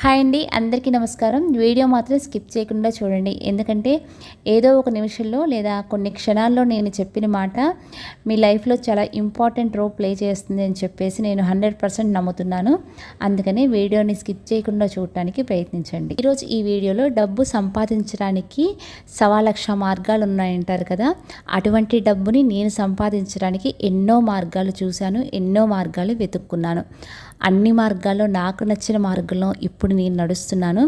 Hi అండి అందరికీ నమస్కారం. వీడియో మాత్రం స్కిప్ చేయకుండా చూడండి. ఎందుకంటే ఏదో ఒక నిమిషంలో లేదా కొన్ని క్షణాల్లో నేను చెప్పిన మాట మీ లైఫ్లో చాలా ఇంపార్టెంట్ రోల్ ప్లే చేస్తుంది అని చెప్పేసి నేను హండ్రెడ్ పర్సెంట్ నమ్ముతున్నాను. అందుకని వీడియోని స్కిప్ చేయకుండా చూడటానికి ప్రయత్నించండి. ఈరోజు ఈ వీడియోలో డబ్బు సంపాదించడానికి సవా లక్ష మార్గాలు ఉన్నాయంటారు కదా. అటువంటి డబ్బుని నేను సంపాదించడానికి ఎన్నో మార్గాలు చూశాను ఎన్నో మార్గాలు వెతుక్కున్నాను. అన్ని మార్గాల్లో నాకు నచ్చిన మార్గంలో ఇప్పుడు నేను నడుస్తున్నాను.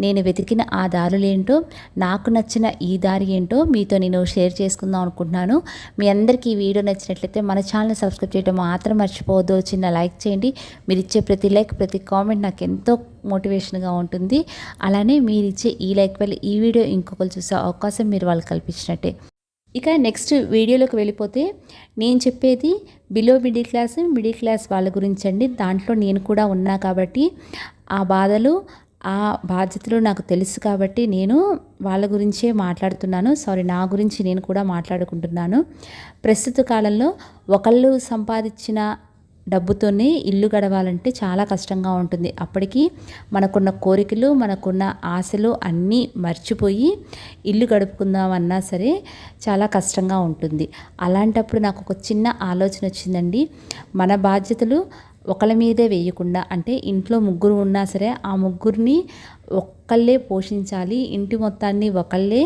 నేను వెతికిన ఆ దారులు ఏంటో నాకు నచ్చిన ఈ దారి ఏంటో మీతో నేను షేర్ చేసుకుందాం అనుకుంటున్నాను. మీ అందరికీ ఈ వీడియో నచ్చినట్లయితే మన ఛానల్ సబ్స్క్రైబ్ చేయడం మాత్రం మర్చిపోవద్దు. చిన్న లైక్ చేయండి. మీరు ఇచ్చే ప్రతి లైక్ ప్రతి కామెంట్ నాకు ఎంతో మోటివేషన్గా ఉంటుంది. అలానే మీరు ఇచ్చే ఈ లైక్ వల్ల ఈ వీడియో ఇంకొకరు చూసే అవకాశం మీరు వాళ్ళు కల్పించినట్టే. ఇక నెక్స్ట్ వీడియోలోకి వెళ్ళిపోతే నేను చెప్పేది below middle class middle class వాళ్ళ గురించి అండి. దాంట్లో నేను కూడా ఉన్నా కాబట్టి ఆ బాధలు ఆ బాధ్యతలు నాకు తెలుసు కాబట్టి నేను వాళ్ళ గురించే మాట్లాడుతున్నాను. సారీ నా గురించి నేను కూడా మాట్లాడుకుంటున్నాను. ప్రస్తుత కాలంలో ఒకళ్ళు సంపాదించిన డబ్బుతోనే ఇల్లు గడవాలంటే చాలా కష్టంగా ఉంటుంది. అప్పటికి మనకున్న కోరికలు మనకున్న ఆశలు అన్నీ మర్చిపోయి ఇల్లు గడుపుకుందామన్నా సరే చాలా కష్టంగా ఉంటుంది. అలాంటప్పుడు నాకు ఒక చిన్న ఆలోచన వచ్చిందండి. మన బాధ్యతలు ఒకళ్ళ మీదే వేయకుండా అంటే ఇంట్లో ముగ్గురు ఉన్నా సరే ఆ ముగ్గురిని ఒక్కళ్ళే పోషించాలి ఇంటి మొత్తాన్ని ఒకళ్ళే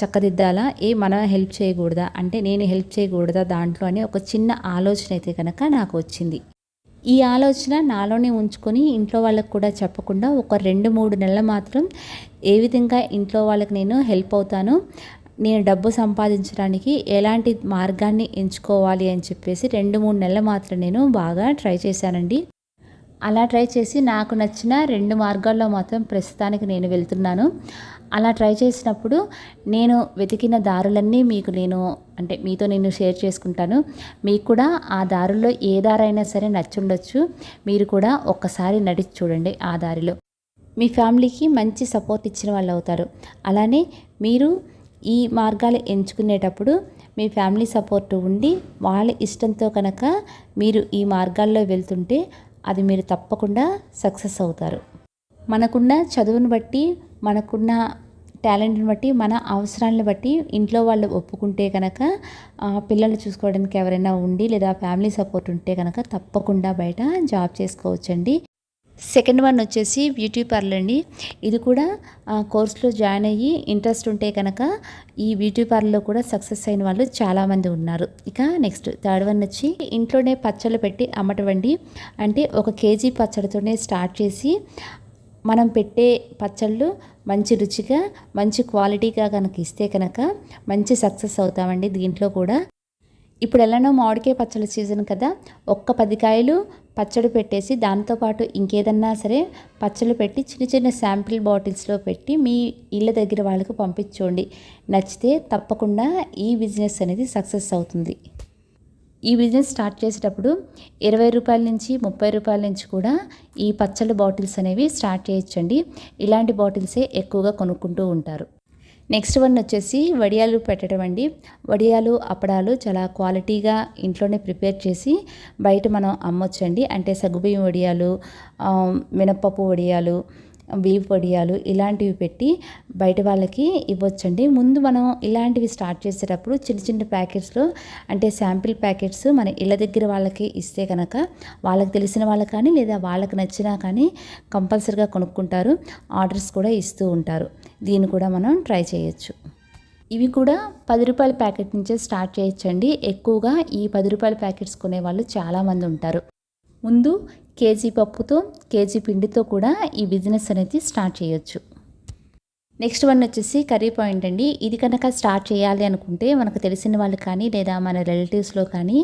చక్కదిద్దాలా? ఏ మనం హెల్ప్ చేయకూడదా? అంటే నేను హెల్ప్ చేయకూడదా దాంట్లో అని ఒక చిన్న ఆలోచన అయితే కనుక నాకు వచ్చింది. ఈ ఆలోచన నాలోనే ఉంచుకొని ఇంట్లో వాళ్ళకు కూడా చెప్పకుండా ఒక రెండు మూడు నెలలు మాత్రం ఏ విధంగా ఇంట్లో వాళ్ళకి నేను హెల్ప్ అవుతాను నేను డబ్బు సంపాదించడానికి ఎలాంటి మార్గాన్ని ఎంచుకోవాలి అని చెప్పేసి రెండు మూడు నెలలు మాత్రం నేను బాగా ట్రై చేశానండి. అలా ట్రై చేసి నాకు నచ్చిన రెండు మార్గాల్లో మాత్రం ప్రస్తుతానికి నేను వెళ్తున్నాను. అలా ట్రై చేసినప్పుడు నేను వెతికిన దారులన్నీ మీకు నేను అంటే మీతో నేను షేర్ చేసుకుంటాను. మీకు కూడా ఆ దారుల్లో ఏ దారైనా సరే నచ్చుండొచ్చు. మీరు కూడా ఒక్కసారి నడిచి చూడండి ఆ దారిలో. మీ ఫ్యామిలీకి మంచి సపోర్ట్ ఇచ్చిన వాళ్ళు అవుతారు. అలానే మీరు ఈ మార్గాలు ఎంచుకునేటప్పుడు మీ ఫ్యామిలీ సపోర్ట్ ఉండి వాళ్ళ ఇష్టంతో కనుక మీరు ఈ మార్గాల్లో వెళ్తుంటే అది మీరు తప్పకుండా సక్సెస్ అవుతారు. మనకున్న చదువును బట్టి మనకున్న టాలెంట్ని బట్టి మన అవసరాలను బట్టి ఇంట్లో వాళ్ళు ఒప్పుకుంటే కనుక పిల్లలు చూసుకోవడానికి ఎవరైనా ఉండి లేదా ఫ్యామిలీ సపోర్ట్ ఉంటే కనుక తప్పకుండా బయట జాబ్ చేసుకోవచ్చండి. సెకండ్ వన్ వచ్చేసి బ్యూటీ పార్లర్ అండి. ఇది కూడా కోర్సులో జాయిన్ అయ్యి ఇంట్రెస్ట్ ఉంటే కనుక ఈ బ్యూటీ పార్లర్లో కూడా సక్సెస్ అయిన వాళ్ళు చాలామంది ఉన్నారు. ఇక నెక్స్ట్ థర్డ్ వన్ వచ్చి ఇంట్లోనే పచ్చళ్ళు పెట్టి అమ్మటవండి అంటే ఒక కేజీ పచ్చడితోనే స్టార్ట్ చేసి మనం పెట్టే పచ్చళ్ళు మంచి రుచిగా మంచి క్వాలిటీగా కనుక ఇస్తే కనుక మంచి సక్సెస్ అవుతామండి దీంట్లో కూడా. ఇప్పుడు ఎలానో మామిడికాయ పచ్చడి సీజన్ కదా ఒక్క పది కాయలు పచ్చడి పెట్టేసి దాంతోపాటు ఇంకేదన్నా సరే పచ్చళ్ళు పెట్టి చిన్న చిన్న శాంపిల్ బాటిల్స్లో పెట్టి మీ ఇళ్ళ దగ్గర వాళ్ళకు పంపించండి. నచ్చితే తప్పకుండా ఈ బిజినెస్ అనేది సక్సెస్ అవుతుంది. ఈ బిజినెస్ స్టార్ట్ చేసేటప్పుడు ఇరవై రూపాయల నుంచి ముప్పై రూపాయల నుంచి కూడా ఈ పచ్చళ్ళ బాటిల్స్ అనేవి స్టార్ట్ చేయొచ్చండి. ఇలాంటి బాటిల్సే ఎక్కువగా కొనుక్కుంటూ ఉంటారు. నెక్స్ట్ వన్ వచ్చేసి వడియాలు పెట్టడం అండి. వడియాలు అప్పడాలు చాలా క్వాలిటీగా ఇంట్లోనే ప్రిపేర్ చేసి బయట మనం అమ్మొచ్చండి. అంటే సగ్గుబియ్యం వడియాలు మినప్పప్పు వడియాలు బీఫ్ పొడియాలు ఇలాంటివి పెట్టి బయట వాళ్ళకి ఇవ్వచ్చండి. ముందు మనం ఇలాంటివి స్టార్ట్ చేసేటప్పుడు చిన్న చిన్న ప్యాకెట్స్లో అంటే శాంపిల్ ప్యాకెట్స్ మన ఇళ్ళ దగ్గర వాళ్ళకి ఇస్తే కనుక వాళ్ళకి తెలిసిన వాళ్ళకి కానీ లేదా వాళ్ళకి నచ్చినా కానీ కంపల్సరిగా కొనుక్కుంటారు. ఆర్డర్స్ కూడా ఇస్తూ ఉంటారు. దీన్ని కూడా మనం ట్రై చేయొచ్చు. ఇవి కూడా పది రూపాయల ప్యాకెట్ నుంచే స్టార్ట్ చేయొచ్చండి. ఎక్కువగా ఈ పది రూపాయల ప్యాకెట్స్ కొనే వాళ్ళు చాలామంది ఉంటారు. ముందు కేజీ పప్పుతో కేజీ పిండితో కూడా ఈ బిజినెస్ అనేది స్టార్ట్ చేయొచ్చు. నెక్స్ట్ వన్ వచ్చేసి కర్రీ పాయింట్ అండి. ఇది కనుక స్టార్ట్ చేయాలి అనుకుంటే మనకు తెలిసిన వాళ్ళు కానీ లేదా మన రిలేటివ్స్లో కానీ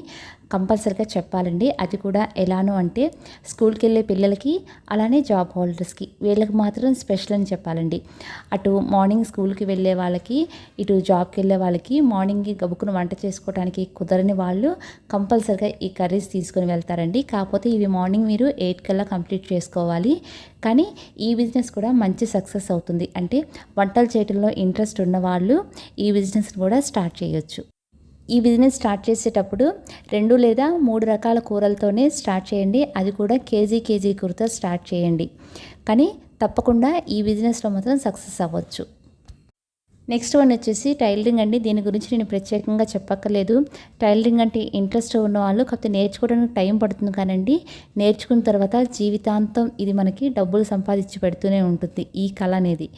కంపల్సరిగా చెప్పాలండి. అది కూడా ఎలానో అంటే స్కూల్కి వెళ్ళే పిల్లలకి అలానే జాబ్ హోల్డర్స్కి వీళ్ళకి మాత్రం స్పెషల్ అని చెప్పాలండి. అటు మార్నింగ్ స్కూల్కి వెళ్ళే వాళ్ళకి ఇటు జాబ్కి వెళ్ళే వాళ్ళకి మార్నింగ్ గబుకును వంట చేసుకోవడానికి కుదరని వాళ్ళు కంపల్సరిగా ఈ కర్రీస్ తీసుకుని వెళ్తారండి. కాకపోతే ఇవి మార్నింగ్ మీరు ఎయిట్ కల్లా కంప్లీట్ చేసుకోవాలి. కానీ ఈ బిజినెస్ కూడా మంచి సక్సెస్ అవుతుంది. అంటే వంటలు చేయడంలో ఇంట్రెస్ట్ ఉన్న వాళ్ళు ఈ బిజినెస్ కూడా స్టార్ట్ చేయొచ్చు. ఈ బిజినెస్ స్టార్ట్ చేసేటప్పుడు రెండు లేదా మూడు రకాల కూరలతోనే స్టార్ట్ చేయండి. అది కూడా కేజీ కేజీ కూరతో స్టార్ట్ చేయండి. కానీ తప్పకుండా ఈ బిజినెస్లో మాత్రం సక్సెస్ అవ్వచ్చు. నెక్స్ట్ వన్ వచ్చేసి టైలరింగ్ అండి. దీని గురించి నేను ప్రత్యేకంగా చెప్పక్కర్లేదు. టైలరింగ్ అంటే ఇంట్రెస్ట్ ఉన్న వాళ్ళు కాకపోతే నేర్చుకోవడానికి టైం పడుతుంది కానండి. నేర్చుకున్న తర్వాత జీవితాంతం ఇది మనకి డబ్బులు సంపాదించి పెడుతూనే ఉంటుంది ఈ కళ అనేది.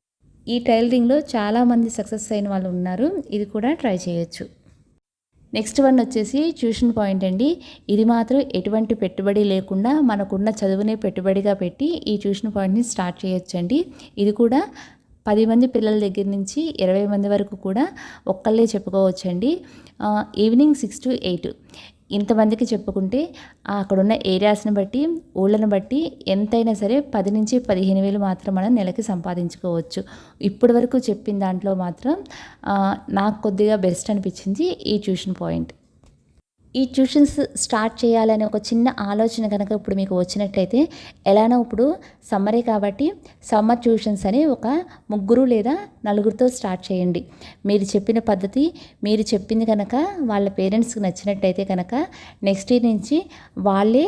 ఈ టైలరింగ్లో చాలామంది సక్సెస్ అయిన వాళ్ళు ఉన్నారు. ఇది కూడా ట్రై చేయొచ్చు. నెక్స్ట్ వన్ వచ్చేసి ట్యూషన్ పాయింట్ అండి. ఇది మాత్రం ఎటువంటి పెట్టుబడి లేకుండా మనకున్న చదువునే పెట్టుబడిగా పెట్టి ఈ ట్యూషన్ పాయింట్ని స్టార్ట్ చేయొచ్చండి. ఇది కూడా పది మంది పిల్లల దగ్గర నుంచి ఇరవై మంది వరకు కూడా ఒక్కళ్ళే చెప్పుకోవచ్చండి. ఈవినింగ్ సిక్స్ టు ఎయిట్ ఇంతమందికి చెప్పుకుంటే అక్కడున్న ఏరియాస్ని బట్టి ఊళ్ళను బట్టి ఎంతైనా సరే పది నుంచి పదిహేను వేలు మాత్రం మనం నెలకి సంపాదించుకోవచ్చు. ఇప్పటి వరకు చెప్పిన దాంట్లో మాత్రం నాకు కొద్దిగా బెస్ట్ అనిపించింది ఈ ట్యూషన్ పాయింట్. ఈ ట్యూషన్స్ స్టార్ట్ చేయాలనే ఒక చిన్న ఆలోచన కనుక ఇప్పుడు మీకు వచ్చినట్టయితే ఎలానో ఇప్పుడు సమ్మరే కాబట్టి సమ్మర్ ట్యూషన్స్ అని ఒక ముగ్గురు లేదా నలుగురితో స్టార్ట్ చేయండి. మీరు చెప్పిన పద్ధతి మీరు చెప్పింది కనుక వాళ్ళ పేరెంట్స్కి నచ్చినట్టయితే కనుక నెక్స్ట్ ఇయర్ నుంచి వాళ్ళే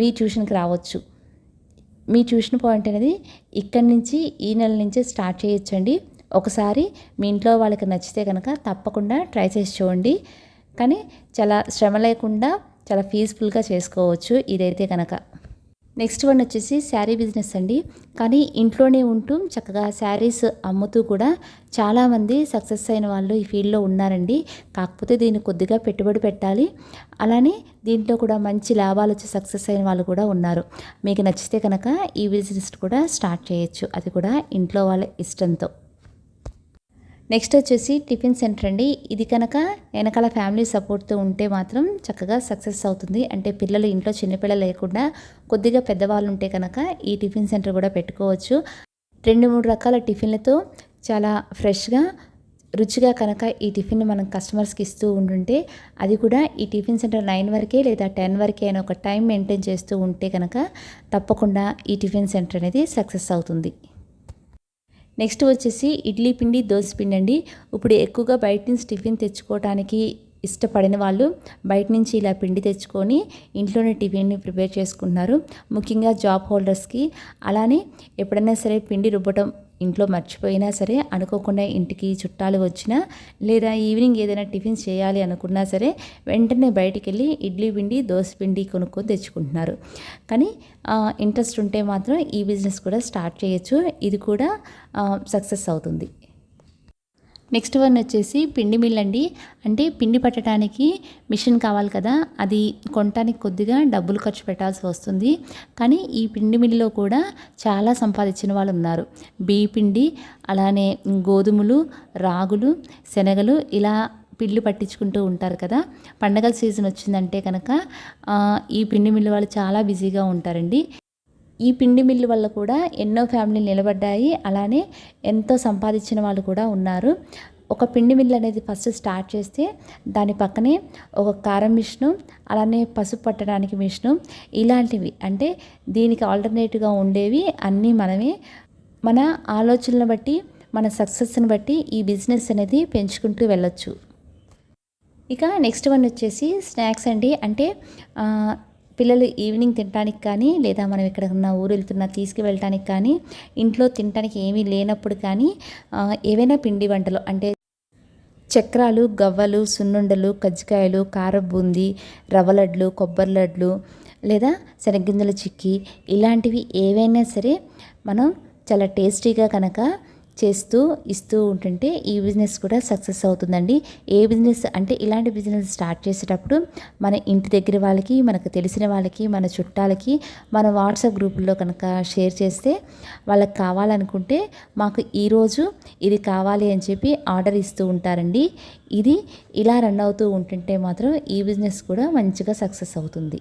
మీ ట్యూషన్కి రావచ్చు. మీ ట్యూషన్ పాయింట్ అనేది ఇక్కడి నుంచి ఈ నెల నుంచే స్టార్ట్ చేయొచ్చండి. ఒకసారి మీ ఇంట్లో వాళ్ళకి నచ్చితే కనుక తప్పకుండా ట్రై చేసి చూడండి. కానీ చాలా శ్రమ లేకుండా చాలా పీస్ఫుల్గా చేసుకోవచ్చు ఇదైతే కనుక నెక్స్ట్ వన్ వచ్చేసి శారీ బిజినెస్ అండి. కానీ ఇంట్లోనే ఉంటూ చక్కగా శారీస్ అమ్ముతూ కూడా చాలామంది సక్సెస్ అయిన వాళ్ళు ఈ ఫీల్డ్లో ఉన్నారండి. కాకపోతే దీన్ని కొద్దిగా పెట్టుబడి పెట్టాలి. అలానే దీంట్లో కూడా మంచి లాభాలు వచ్చి సక్సెస్ అయిన వాళ్ళు కూడా ఉన్నారు. మీకు నచ్చితే కనుక ఈ బిజినెస్ కూడా స్టార్ట్ చేయొచ్చు. అది కూడా ఇంట్లో వాళ్ళ ఇష్టంతో. నెక్స్ట్ వచ్చేసి టిఫిన్ సెంటర్ అండి. ఇది కనుక వెనకాల ఫ్యామిలీ సపోర్ట్తో ఉంటే మాత్రం చక్కగా సక్సెస్ అవుతుంది. అంటే పిల్లలు ఇంట్లో చిన్నపిల్లలు లేకుండా కొద్దిగా పెద్దవాళ్ళు ఉంటే కనుక ఈ టిఫిన్ సెంటర్ కూడా పెట్టుకోవచ్చు. రెండు మూడు రకాల టిఫిన్లతో చాలా ఫ్రెష్గా రుచిగా కనుక ఈ టిఫిన్ మనం కస్టమర్స్కి ఇస్తూ ఉంటుంటే అది కూడా ఈ టిఫిన్ సెంటర్ నైన్ వరకే లేదా టెన్ వరకే అని ఒక టైం మెయింటైన్ చేస్తూ ఉంటే కనుక తప్పకుండా ఈ టిఫిన్ సెంటర్ అనేది సక్సెస్ అవుతుంది. నెక్స్ట్ వచ్చేసి ఇడ్లీ పిండి దోశ పిండి అండి ఇప్పుడు ఎక్కువగా బయట నుంచి టిఫిన్ తెచ్చుకోవడానికి ఇష్టపడిన వాళ్ళు బయట నుంచి ఇలా పిండి తెచ్చుకొని ఇంట్లోనే టిఫిన్ని ప్రిపేర్ చేసుకుంటున్నారు. ముఖ్యంగా జాబ్ హోల్డర్స్కి. అలానే ఎప్పుడైనా సరే పిండి రుబ్బటం ఇంట్లో మర్చిపోయినా సరే అనుకోకుండా ఇంటికి చుట్టాలు వచ్చినా లేదా ఈవినింగ్ ఏదైనా టిఫిన్ చేయాలి అనుకున్నా సరే వెంటనే బయటికి వెళ్ళి ఇడ్లీ పిండి దోశ పిండి కొనుక్కొని తెచ్చుకుంటున్నారు. కానీ ఇంట్రెస్ట్ ఉంటే మాత్రం ఈ బిజినెస్ కూడా స్టార్ట్ చేయొచ్చు. ఇది కూడా సక్సెస్ అవుతుంది. నెక్స్ట్ వన్ వచ్చేసి పిండి మిల్ అండి. అంటే పిండి పట్టడానికి మిషన్ కావాలి కదా అది కొనటానికి కొద్దిగా డబ్బులు ఖర్చు పెట్టాల్సి వస్తుంది. కానీ ఈ పిండి మిల్లో కూడా చాలా సంపాదించిన వాళ్ళు ఉన్నారు. బియ్య పిండి అలానే గోధుమలు రాగులు శనగలు ఇలా పిల్లు పట్టించుకుంటూ ఉంటారు కదా. పండగల సీజన్ వచ్చిందంటే కనుక ఈ పిండి మిల్లు వాళ్ళు చాలా బిజీగా ఉంటారండి. ఈ పిండి మిల్లు వల్ల కూడా ఎన్నో ఫ్యామిలీలు నిలబడ్డాయి. అలానే ఎంతో సంపాదించిన వాళ్ళు కూడా ఉన్నారు. ఒక పిండి మిల్లు అనేది ఫస్ట్ స్టార్ట్ చేస్తే దాని పక్కనే ఒక కారం మిషను అలానే పసుపు పట్టడానికి మిషను ఇలాంటివి. అంటే దీనికి ఆల్టర్నేటివ్గా ఉండేవి అన్నీ మనమే. మన ఆలోచనలను బట్టి మన సక్సెస్ని బట్టి ఈ బిజినెస్ అనేది పెంచుకుంటూ వెళ్ళొచ్చు. ఇక నెక్స్ట్ వన్ వచ్చేసి స్నాక్స్ అండి. అంటే పిల్లలు ఈవినింగ్ తినడానికి కానీ లేదా మనం ఎక్కడికన్నా ఊరు వెళ్తున్నా తీసుకువెళ్ళటానికి కానీ ఇంట్లో తినడానికి ఏమీ లేనప్పుడు కానీ ఏవైనా పిండి వంటలు అంటే చక్రాలు గవ్వలు సున్నుండలు కజ్జికాయలు కార బూంది రవ్వ లడ్లు కొబ్బరి లడ్లు లేదా శనగింజల చిక్కి ఇలాంటివి ఏవైనా సరే మనం చాలా టేస్టీగా కనుక చేస్తూ ఇస్తూ ఉంటుంటే ఈ బిజినెస్ కూడా సక్సెస్ అవుతుందండి. ఏ బిజినెస్ అంటే ఇలాంటి బిజినెస్ స్టార్ట్ చేసేటప్పుడు మన ఇంటి దగ్గర వాళ్ళకి మనకు తెలిసిన వాళ్ళకి మన చుట్టాలకి మన వాట్సాప్ గ్రూపుల్లో కనుక షేర్ చేస్తే వాళ్ళకి కావాలనుకుంటే మాకు ఈరోజు ఇది కావాలి అని చెప్పి ఆర్డర్ ఇస్తూ ఉంటారండి. ఇది ఇలా రన్ అవుతూ ఉంటుంటే మాత్రం ఈ బిజినెస్ కూడా మంచిగా సక్సెస్ అవుతుంది.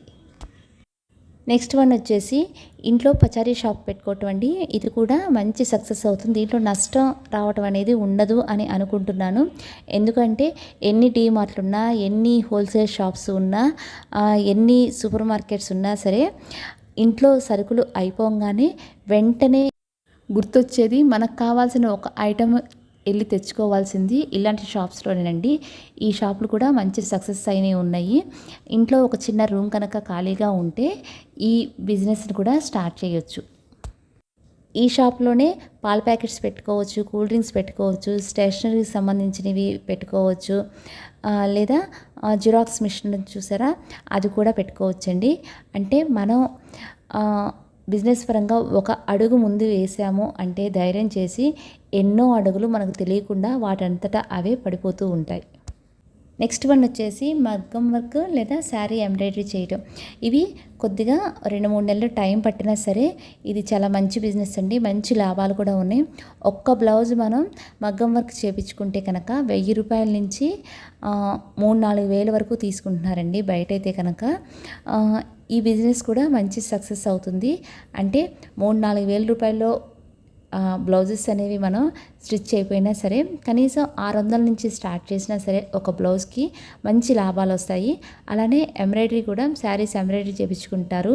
నెక్స్ట్ వన్ వచ్చేసి ఇంట్లో పచారీ షాప్ పెట్టుకోవటం అండి. ఇది కూడా మంచి సక్సెస్ అవుతుంది. దీంట్లో నష్టం రావటం అనేది ఉండదు అని అనుకుంటున్నాను. ఎందుకంటే ఎన్ని డీమార్ట్లు ఉన్నా ఎన్ని హోల్సేల్ షాప్స్ ఉన్నా ఎన్ని సూపర్ మార్కెట్స్ ఉన్నా సరే ఇంట్లో సరుకులు అయిపోగానే వెంటనే గుర్తొచ్చేది మనకు కావాల్సిన ఒక ఐటమ్ వెళ్ళి తెచ్చుకోవాల్సింది ఇలాంటి షాప్స్లోనేనండి. ఈ షాపులు కూడా మంచి సక్సెస్ అయినవి ఉన్నాయి. ఇంట్లో ఒక చిన్న రూమ్ కనుక ఖాళీగా ఉంటే ఈ బిజినెస్ని కూడా స్టార్ట్ చేయొచ్చు. ఈ షాప్లోనే పాల ప్యాకెట్స్ పెట్టుకోవచ్చు కూల్ డ్రింక్స్ పెట్టుకోవచ్చు స్టేషనరీకి సంబంధించినవి పెట్టుకోవచ్చు లేదా జిరాక్స్ మిషన్ చూసారా? అది కూడా పెట్టుకోవచ్చండి. అంటే మనం బిజినెస్ పరంగా ఒక అడుగు ముందు వేసాము అంటే ధైర్యం చేసి ఎన్నో అడుగులు మనకు తెలియకుండా వాటంతటా అవే పడిపోతూ ఉంటాయి. నెక్స్ట్ వన్ వచ్చేసి మగ్గం వర్క్ లేదా శారీ ఎంబ్రాయిడరీ చేయడం ఇవి కొద్దిగా రెండు మూడు నెలలు టైం పట్టినా సరే ఇది చాలా మంచి బిజినెస్ అండి. మంచి లాభాలు కూడా ఉన్నాయి. ఒక్క బ్లౌజ్ మనం మగ్గం వర్క్ చేపించుకుంటే కనుక వెయ్యి రూపాయల నుంచి మూడు నాలుగు వేల వరకు తీసుకుంటున్నారండి బయట అయితే కనుక ఈ బిజినెస్ కూడా మంచి సక్సెస్ అవుతుంది. అంటే మూడు నాలుగు వేల రూపాయల్లో బ్లౌజెస్ అనేవి మనం స్టిచ్ అయిపోయినా సరే కనీసం ఆరు వందల నుంచి స్టార్ట్ చేసినా సరే ఒక బ్లౌజ్కి మంచి లాభాలు వస్తాయి. అలానే ఎంబ్రాయిడరీ కూడా శారీస్ ఎంబ్రాయిడరీ చేయించుకుంటారు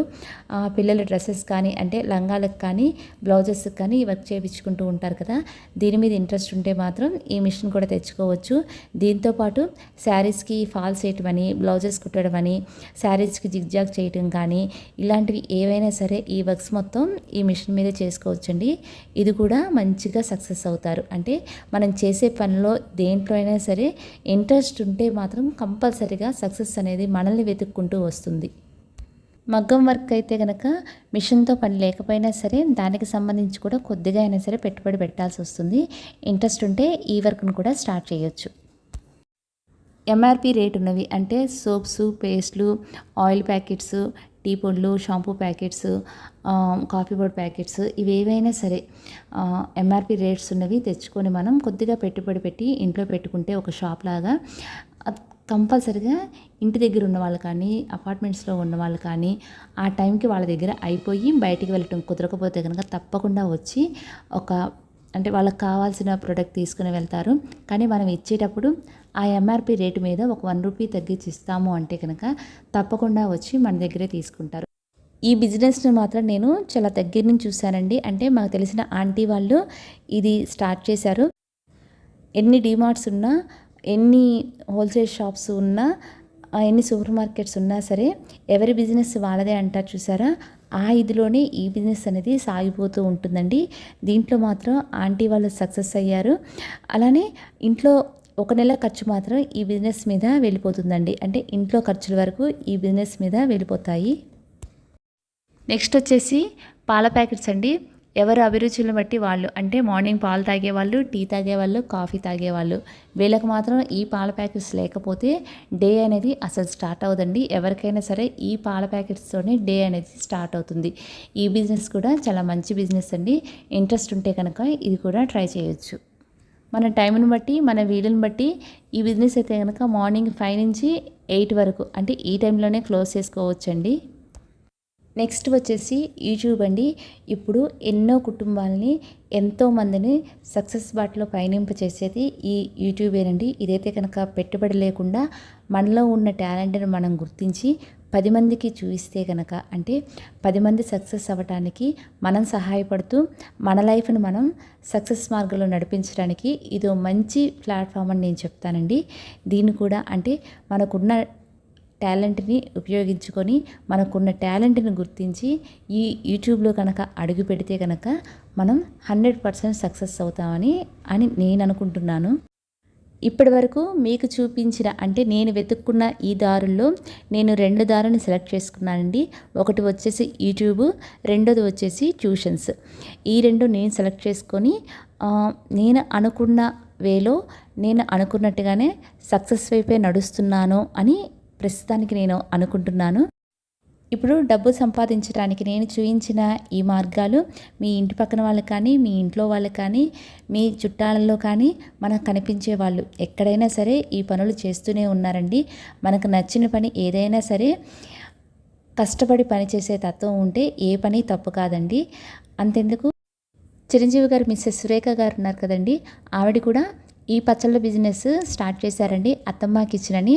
పిల్లల డ్రెస్సెస్ కానీ అంటే లంగాలకు కానీ బ్లౌజెస్కి కానీ వర్క్ చేయించుకుంటూ ఉంటారు కదా. దీని మీద ఇంట్రెస్ట్ ఉంటే మాత్రం ఈ మిషన్ కూడా తెచ్చుకోవచ్చు. దీంతోపాటు శారీస్కి ఫాల్స్ వేయటం అని బ్లౌజెస్ కుట్టడం అని శారీస్కి జిగ్జాగ్ చేయటం కానీ ఇలాంటివి ఏవైనా సరే ఈ వర్క్స్ మొత్తం ఈ మిషన్ మీద చేసుకోవచ్చండి. ఇది కూడా మంచిగా సక్సెస్ అవుతారు. అంటే మనం చేసే పనిలో దేంట్లో అయినా సరే ఇంట్రెస్ట్ ఉంటే మాత్రం కంపల్సరీగా సక్సెస్ అనేది మనల్ని వెతుక్కుంటూ వస్తుంది. మగ్గం వర్క్ అయితే కనుక మిషన్తో పని లేకపోయినా సరే దానికి సంబంధించి కూడా కొద్దిగా అయినా సరే పెట్టుబడి పెట్టాల్సి వస్తుంది. ఇంట్రెస్ట్ ఉంటే ఈ వర్క్ను కూడా స్టార్ట్ చేయొచ్చు. ఎంఆర్పి రేట్ ఉన్నవి అంటే సోప్స్ పేస్ట్లు ఆయిల్ ప్యాకెట్స్ టీ పొడులు షాంపూ ప్యాకెట్స్ కాఫీ పొడి ప్యాకెట్స్ ఇవి ఏవైనా సరే ఎంఆర్పి రేట్స్ ఉన్నవి తెచ్చుకొని మనం కొద్దిగా పెట్టుబడి పెట్టి ఇంట్లో పెట్టుకుంటే ఒక షాప్ లాగా కంపల్సరిగా ఇంటి దగ్గర ఉన్న వాళ్ళు కానీ అపార్ట్మెంట్స్లో ఉన్న వాళ్ళు కానీ ఆ టైంకి వాళ్ళ దగ్గర అయిపోయి బయటికి వెళ్ళటం కుదరకపోతే కనుక తప్పకుండా వచ్చి ఒక అంటే వాళ్ళకి కావాల్సిన ప్రోడక్ట్ తీసుకుని వెళ్తారు. కానీ మనం ఇచ్చేటప్పుడు ఆ ఎంఆర్పి రేటు మీద ఒక వన్ రూపీ తగ్గించి ఇస్తాము అంటే కనుక తప్పకుండా వచ్చి మన దగ్గరే తీసుకుంటారు. ఈ బిజినెస్ను మాత్రం నేను చాలా దగ్గర నుంచి చూశానండి. అంటే మాకు తెలిసిన ఆంటీ వాళ్ళు ఇది స్టార్ట్ చేశారు. ఎన్ని డిమార్ట్స్ ఉన్నా ఎన్ని హోల్సేల్ షాప్స్ ఉన్నా ఎన్ని సూపర్ మార్కెట్స్ ఉన్నా సరే ఎవరి బిజినెస్ వాళ్ళదే అంటారు చూసారా? ఆ ఇదిలోనే ఈ బిజినెస్ అనేది సాగిపోతూ ఉంటుందండి. దీంట్లో మాత్రం ఆంటీ వాళ్ళు సక్సెస్ అయ్యారు. అలానే ఇంట్లో ఒక నెల ఖర్చు మాత్రం ఈ బిజినెస్ మీద వెళ్ళిపోతుందండి. అంటే ఇంట్లో ఖర్చుల వరకు ఈ బిజినెస్ మీద వెళ్ళిపోతాయి. నెక్స్ట్ వచ్చేసి పాల ప్యాకెట్స్ అండి. ఎవరు అభిరుచులను బట్టి వాళ్ళు అంటే మార్నింగ్ పాలు తాగేవాళ్ళు టీ తాగేవాళ్ళు కాఫీ తాగేవాళ్ళు. వీళ్ళకి మాత్రం ఈ పాల ప్యాకెట్స్ లేకపోతే డే అనేది అసలు స్టార్ట్ అవ్వదండి. ఎవరికైనా సరే ఈ పాల ప్యాకెట్స్తోనే డే అనేది స్టార్ట్ అవుతుంది. ఈ బిజినెస్ కూడా చాలా మంచి బిజినెస్ అండి. ఇంట్రెస్ట్ ఉంటే కనుక ఇది కూడా ట్రై చేయొచ్చు. మన టైంని బట్టి మన వీలుని బట్టి ఈ బిజినెస్ అయితే కనుక మార్నింగ్ ఫైవ్ నుంచి ఎయిట్ వరకు అంటే ఈ టైంలోనే క్లోజ్ చేసుకోవచ్చండి. నెక్స్ట్ వచ్చేసి యూట్యూబ్ అండి. ఇప్పుడు ఎన్నో కుటుంబాలని ఎంతో మందిని సక్సెస్ బాటలో పయనింప చేసేది ఈ యూట్యూబేనండి. ఇదైతే కనుక పెట్టుబడి లేకుండా మనలో ఉన్న టాలెంట్ని మనం గుర్తించి పది మందికి చూపిస్తే కనుక అంటే పది మంది సక్సెస్ అవ్వటానికి మనం సహాయపడుతూ మన లైఫ్ని మనం సక్సెస్ మార్గంలో నడిపించడానికి ఇదో మంచి ప్లాట్ఫామ్ అని నేను చెప్తానండి. దీన్ని కూడా అంటే మనకున్న టాలెంట్ని ఉపయోగించుకొని మనకున్న టాలెంట్ని గుర్తించి ఈ యూట్యూబ్లో కనుక అడుగు పెడితే కనుక మనం హండ్రెడ్ పర్సెంట్ సక్సెస్ అవుతామని అని నేను అనుకుంటున్నాను. ఇప్పటి వరకు మీకు చూపించిన అంటే నేను వెతుక్కున్న ఈ దారుల్లో నేను రెండు దారులను సెలెక్ట్ చేసుకున్నానండి. ఒకటి వచ్చేసి యూట్యూబ్ రెండోది వచ్చేసి ట్యూషన్స్. ఈ రెండు నేను సెలెక్ట్ చేసుకొని నేను అనుకున్న వేలో నేను అనుకున్నట్టుగానే సక్సెస్ వైపే నడుస్తున్నాను అని ప్రస్తుతానికి నేను అనుకుంటున్నాను. ఇప్పుడు డబ్బు సంపాదించడానికి నేను చూపించిన ఈ మార్గాలు మీ ఇంటి పక్కన వాళ్ళకి కానీ మీ ఇంట్లో వాళ్ళకి కానీ మీ చుట్టాలలో కానీ మనకు కనిపించే వాళ్ళు ఎక్కడైనా సరే ఈ పనులు చేస్తూనే ఉన్నారండి. మనకు నచ్చిన పని ఏదైనా సరే కష్టపడి పని చేసే తత్వం ఉంటే ఏ పని తప్పు కాదండి. అంతెందుకు? చిరంజీవి గారు మిస్సెస్ సురేఖ గారు ఉన్నారు కదండి. ఆవిడ కూడా ఈ పచ్చళ్ళ బిజినెస్ స్టార్ట్ చేశారండి. అత్తమ్మ కిచెన్ అని.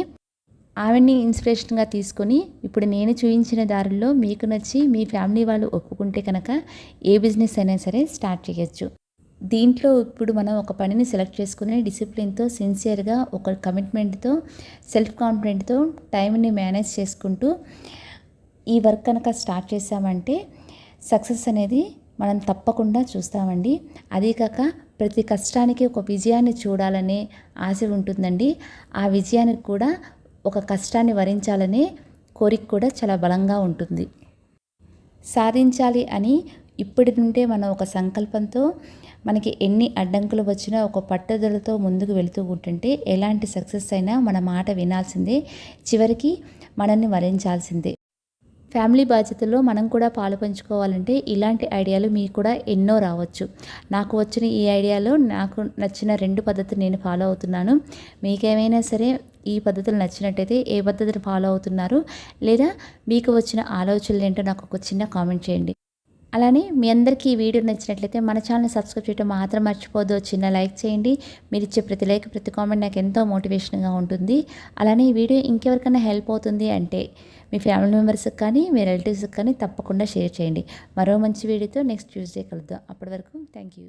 ఆవిడ్ని ఇన్స్పిరేషన్గా తీసుకొని ఇప్పుడు నేను చూపించిన దారుల్లో మీకు నచ్చి మీ ఫ్యామిలీ వాళ్ళు ఒప్పుకుంటే కనుక ఏ బిజినెస్ అయినా సరే స్టార్ట్ చేయొచ్చు. దీంట్లో ఇప్పుడు మనం ఒక పనిని సెలెక్ట్ చేసుకుని డిసిప్లిన్తో సిన్సియర్గా ఒక కమిట్మెంట్తో సెల్ఫ్ కాన్ఫిడెంట్తో టైంని మేనేజ్ చేసుకుంటూ ఈ వర్క్ కనుక స్టార్ట్ చేసామంటే సక్సెస్ అనేది మనం తప్పకుండా చూస్తామండి. అదే కాక ప్రతి కష్టానికి ఒక విజయాన్ని చూడాలనే ఆశ ఉంటుందండి. ఆ విజయానికి కూడా ఒక కష్టాన్ని వరించాలనే కోరిక కూడా చాలా బలంగా ఉంటుంది. సాధించాలి అని ఇప్పటి నుండే మనం ఒక సంకల్పంతో మనకి ఎన్ని అడ్డంకులు వచ్చినా ఒక పట్టుదలతో ముందుకు వెళుతూ ఉంటుంటే ఎలాంటి సక్సెస్ అయినా మన మాట వినాల్సిందే. చివరికి మనల్ని వరించాల్సిందే. ఫ్యామిలీ బాధ్యతల్లో మనం కూడా పాలు పంచుకోవాలంటే ఇలాంటి ఐడియాలు మీకు కూడా ఎన్నో రావచ్చు. నాకు వచ్చిన ఈ ఐడియాలో నాకు నచ్చిన రెండు పద్ధతులు నేను ఫాలో అవుతున్నాను. మీకేమైనా సరే ఈ పద్ధతులు నచ్చినట్టయితే ఏ పద్ధతిని ఫాలో అవుతున్నారు? లేదా మీకు వచ్చిన ఆలోచనలు ఏంటో నాకు ఒక చిన్న కామెంట్ చేయండి. అలానే మీ అందరికీ ఈ వీడియో నచ్చినట్లయితే మన ఛానల్ సబ్స్క్రైబ్ చేయడం మాత్రం మర్చిపోదు చిన్న లైక్ చేయండి. మీరు ఇచ్చే ప్రతి లైక్ ప్రతి కామెంట్ నాకు ఎంతో మోటివేషన్గా ఉంటుంది. అలానే ఈ వీడియో ఇంకెవరికైనా హెల్ప్ అవుతుంది అంటే మీ ఫ్యామిలీ మెంబర్స్కి కానీ మీ రిలేటివ్స్కి కానీ తప్పకుండా షేర్ చేయండి. మరో మంచి వీడియోతో నెక్స్ట్ ట్యూస్డే కలుద్దాం. అప్పటి వరకు థ్యాంక్ యూ